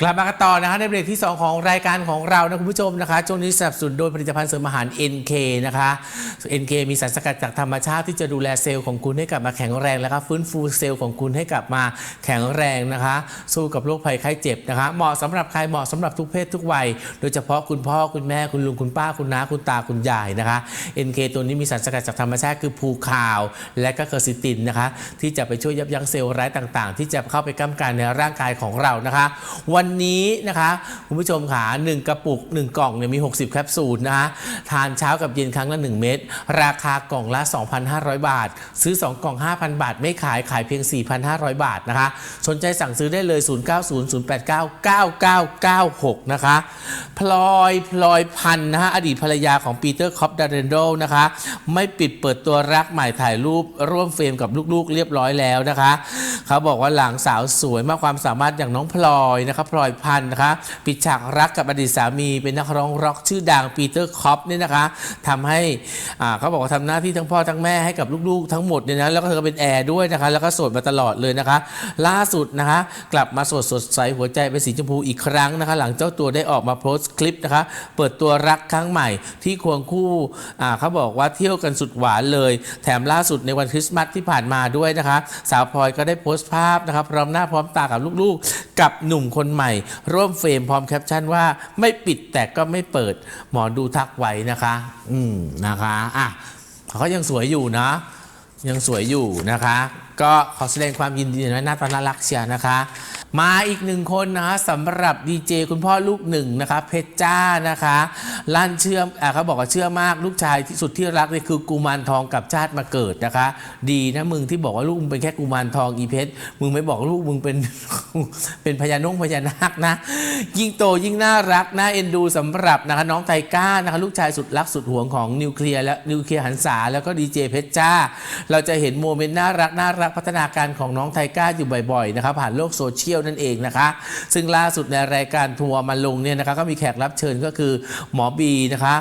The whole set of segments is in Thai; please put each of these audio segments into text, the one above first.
กลับมากันต่อนะคะในเบรกที่ 2 ของรายการของเรานะคุณผู้ชมนะคะช่วงนี้สนับสนุนโดยผลิตภัณฑ์เสริมอาหาร NK นะคะ NK มีสารสกัดจากธรรมชาติที่จะดูแลเซลล์ของคุณให้กลับมาแข็งแรงแล้วก็ฟื้นฟูเซลล์ของคุณให้กลับมาแข็งแรงนะคะ สู้กับโรคภัยไข้เจ็บนะคะ เหมาะสำหรับใครเหมาะสำหรับทุกเพศทุกวัย โดยเฉพาะคุณพ่อคุณแม่คุณลุงคุณป้าคุณน้าคุณตาคุณยายนะคะ NK ตัวนี้มีสารสกัดจากธรรมชาติคือภูคาว และก็เคอร์ซิตินนะคะที่จะไปช่วยยับยั้งเซลล์ร้ายต่าง ๆ ที่จะเข้าไปก้ำกันในร่างกายของเรานะคะวันันนี้นะคะคุณผู้ชมขา1กระปุก 1 กล่องเนี่ยมี 60 แคปซูลนะคะทานเช้ากับเย็นครั้งละ 1 เม็ดราคากล่องละ 2,500 บาท ซื้อ 2 กล่อง 5,000 บาท ไม่ขายขายเพียง 4,500 บาทนะคะ สนใจสั่งซื้อได้เลย 0900899996 นะคะ พลอยพลอยพันธ์นะฮะอดีตภรรยาของปีเตอร์คอปดาเรนโดนะคะ ไม่ปิดเปิดตัวรักใหม่ถ่ายรูปร่วมเฟรมกับลูกๆ เรียบร้อยแล้วนะคะ เขาบอกว่าหลังสาวสวยมากความสามารถอย่างน้องพลอยนะคะพลอยพันธ์นะคะปิดฉากรักกับอดีตสามี เป็นนักร้องร็อกชื่อดังปีเตอร์คอปเนี่ยนะคะทำให้เขาบอกว่าทำหน้าที่ทั้งพ่อทั้งแม่ให้กับลูกๆทั้งหมดเนี่ยนะแล้วก็เธอเป็นแอร์ด้วยนะคะแล้วก็โสดมาตลอดเลยนะคะ ล่าสุดนะคะ กลับมาสดสดใสหัวใจเป็นสีชมพูอีกครั้งนะคะ หลังเจ้าตัวได้ออกมาโพสต์คลิปนะคะ เปิดตัวรักครั้งใหม่ที่ควงคู่เขาบอกว่าเที่ยวกันสุดหวานเลย แถมล่าสุดในวันคริสต์มาสที่ผ่านมาด้วยนะคะ สาวพลอยก็ได้โพสต์ภาพนะคะพร้อมหน้าพร้อมตากับลูกๆกับหนุ่มคนใหม่ ร่วมเฟรมพร้อมแคปชั่นว่าไม่ปิดแต่ก็ไม่เปิด หมอดูทักไว้นะคะ อืมนะคะอะเขายังสวยอยู่นะ ยังสวยอยู่นะคะ ก็ขอแสดงความยินดีนะหน้าตาน่ารักเชียนะคะ มาอีกหนึ่งคนนะคะสำหรับดีเจคุณพ่อลูกหนึ่งนะคะเพชรจ้านะคะลั่นเชื่อมอเขาบอกว่าเชื่อมากลูกชายที่สุดที่รักเลยคือกุมารทองกับชาติมาเกิดนะคะ ดีนะมึงที่บอกว่าลูกมึงเป็นแค่กุมารทองอีเพชรมึงไม่บอกลูกมึงเป็นเป็นพญานงพญานาคนะ ยิ่งโตยิ่งน่ารักน่าเอ็นดูสำหรับนะคะน้องไทก้านะคะลูกชายสุดรักสุดหวงของนิวเคลียร์และนิวเคลียร์หันษาแล้วก็ดีเจเพชรจ้า เราจะเห็นโมเมนต์น่ารักน่ารักพัฒนาการของน้องไทก้าอยู่บ่อยๆนะคะผ่านโลกโซเชียลนั่นเองนะคะ ซึ่งล่าสุดในรายการทัวร์มาลงเนี่ยนะคะก็มีแขกรับเชิญก็คือหมอบีนะคะ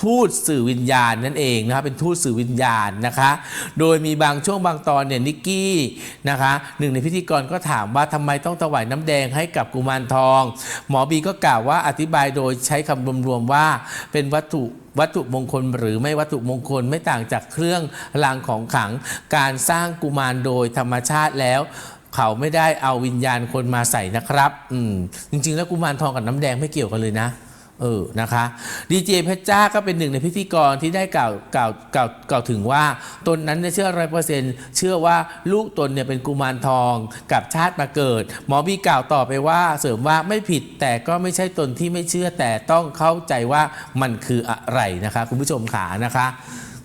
พูดสื่อวิญญาณนั่นเองนะคะเป็นทูตสื่อวิญญาณนะคะ โดยมีบางช่วงบางตอนเนี่ยนิกกี้นะคะหนึ่งในพิธีกรก็ถามว่าทำไมต้องถวายน้ำแดงให้กับกุมารทอง หมอบีก็กล่าวว่าอธิบายโดยใช้คำรวมๆว่าเป็นวัตถุวัตถุมงคลหรือไม่วัตถุมงคลไม่ต่างจากเครื่องรางของขลังการสร้างกุมารโดยธรรมชาติแล้ว เขาไม่ได้เอาวิญญาณคนมาใส่นะครับ อืมจริง ๆ แล้วกุมารทองกับน้ำแดงไม่เกี่ยวกันเลยนะ เออ นะคะดีเจเพชรจ้าก็เป็นหนึ่งในพิธีกรที่ได้กล่าวกล่าวกล่าวกล่าวถึงว่าตนนั้นเนี่ยเชื่อร้อยเปอร์เซ็นต์เชื่อว่าลูกตนเนี่ยเป็นกุมารทองกับชาติมาเกิด หมอบีกล่าวต่อไปว่าเสริมว่าไม่ผิดแต่ก็ไม่ใช่ตนที่ไม่เชื่อแต่ต้องเข้าใจว่ามันคืออะไรนะคะ คุณผู้ชมขานะคะ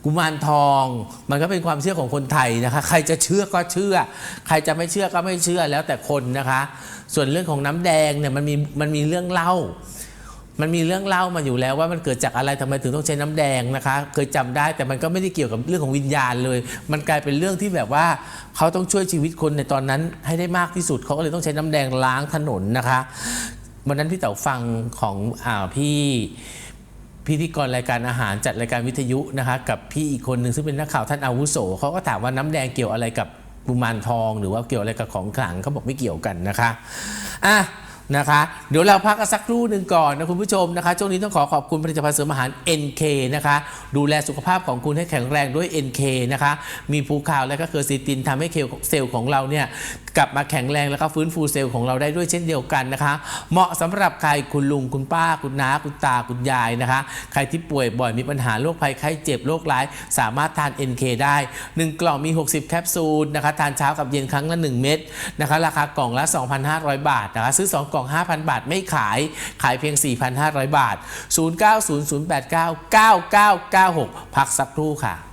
กุมารทองมันก็เป็นความเชื่อของคนไทยนะคะ ใครจะเชื่อก็เชื่อ ใครจะไม่เชื่อก็ไม่เชื่อแล้วแต่คนนะคะ ส่วนเรื่องของน้ำแดงเนี่ยมันมีมันมีเรื่องเล่า มันมีเรื่องเล่ามาอยู่แล้วว่ามันเกิดจากอะไรทำไมถึงต้องใช้น้ำแดงนะคะ เคยจำได้แต่มันก็ไม่ได้เกี่ยวกับเรื่องของวิญญาณเลย มันกลายเป็นเรื่องที่แบบว่าเขาต้องช่วยชีวิตคนในตอนนั้นให้ได้มากที่สุดเขาก็เลยต้องใช้น้ำแดงล้างถนนนะคะวันนั้นพี่เต๋าฟังของอ่าพี่ พิธีกรรายการอาหารจัดรายการวิทยุนะคะกับพี่อีกคนหนึ่งซึ่งเป็นนักข่าวท่านอาวุโสเขาก็ถามว่าน้ำแดงเกี่ยวอะไรกับกุมารทอง หรือว่าเกี่ยวอะไรกับของขลังเขาบอกไม่เกี่ยวกันนะคะอะนะคะเดี๋ยวเราพักกันสักครู่หนึ่งก่อนนะคุณผู้ชมนะคะช่วงนี้ต้องขอขอบคุณผลิตภัณฑ์เสริมอาหาร NK นะคะ ดูแลสุขภาพของคุณให้แข็งแรงด้วย NK นะคะ มีภูคาวและก็เคอร์ซิตินทำให้เซลล์ของเราเนี่ย กลับมาแข็งแรงแล้วก็ฟื้นฟูเซลล์ของเราได้ด้วยเช่นเดียวกันนะคะ เหมาะสำหรับใครคุณลุงคุณป้าคุณน้าคุณตาคุณยายนะคะ ใครที่ป่วยบ่อยมีปัญหาโรคภัยไข้เจ็บโรคร้าย สามารถทาน NK ได้ 1 กล่องมี 60 แคปซูลนะคะทานเช้ากับเย็นครั้งละ 1 เม็ดนะคะราคากล่องละ 2,500 บาทนะคะซื้อ 2 กล่อง 5,000 บาทไม่ขายขายเพียง 4,500 บาท 0900899996 พักสักครู่ค่ะ